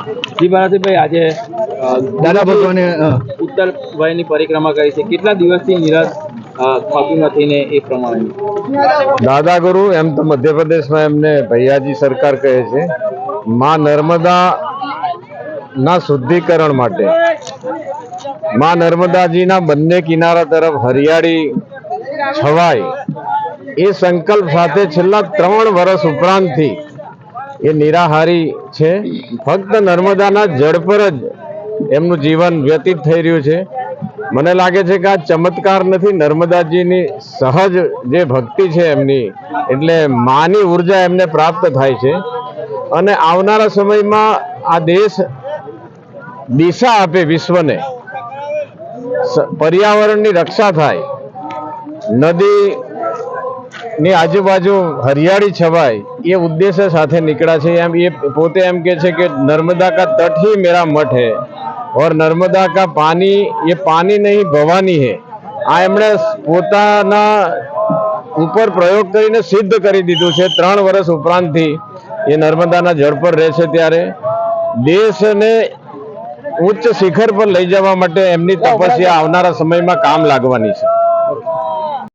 જી આજે દાદા ભગવાને ઉત્તર વયની પરિક્રમા કરી છે. કેટલા દિવસથી નિરાશ થતું નથી ને એ પ્રમાણે? દાદા ગુરુ એમ તો મધ્યપ્રદેશમાં એમને ભૈયાજી સરકાર કહે છે માં નર્મદા ના શુદ્ધિકરણ માટે. માં નર્મદાજીના બંને કિનારા તરફ હરિયાળી છવાય એ સંકલ્પ સાથે છેલ્લા ત્રણ વર્ષ ઉપરાંતથી એ નિરાહારી છે. ફક્ત નર્મદાના જળ પર જ એમનું જીવન વ્યતીત થઈ રહ્યું છે. મને લાગે છે કે આ ચમત્કાર નથી નર્મદાજીની સહજ જે ભક્તિ છે એમની, એટલે માની ઊર્જા એમને પ્રાપ્ત થાય છે. અને આવનારા સમયમાં આ દેશ દિશા આપે વિશ્વને. પર્યાવરણની રક્ષા થાય. નદી ની આજુબાજુ હરિયાળી છવાય એ ઉદ્દેશ્ય સાથે નીકળ્યા છે. એમ એ પોતે એમ કે છે કે નર્મદા કા તટ હી મેરા મઠ હે. ઓર નર્મદા કા પાણી એ પાણી નહીં ભવાની હે. આ એમણે પોતાના ઉપર પ્રયોગ કરીને સિદ્ધ કરી દીધું છે. ત્રણ વર્ષ ઉપરાંતથી એ નર્મદાના જળ પર રહે છે ત્યારે. દેશને ઉચ્ચ શિખર પર લઈ જવા માટે એમની તપસ્યા આવનારા સમયમાં કામ લાગવાની છે.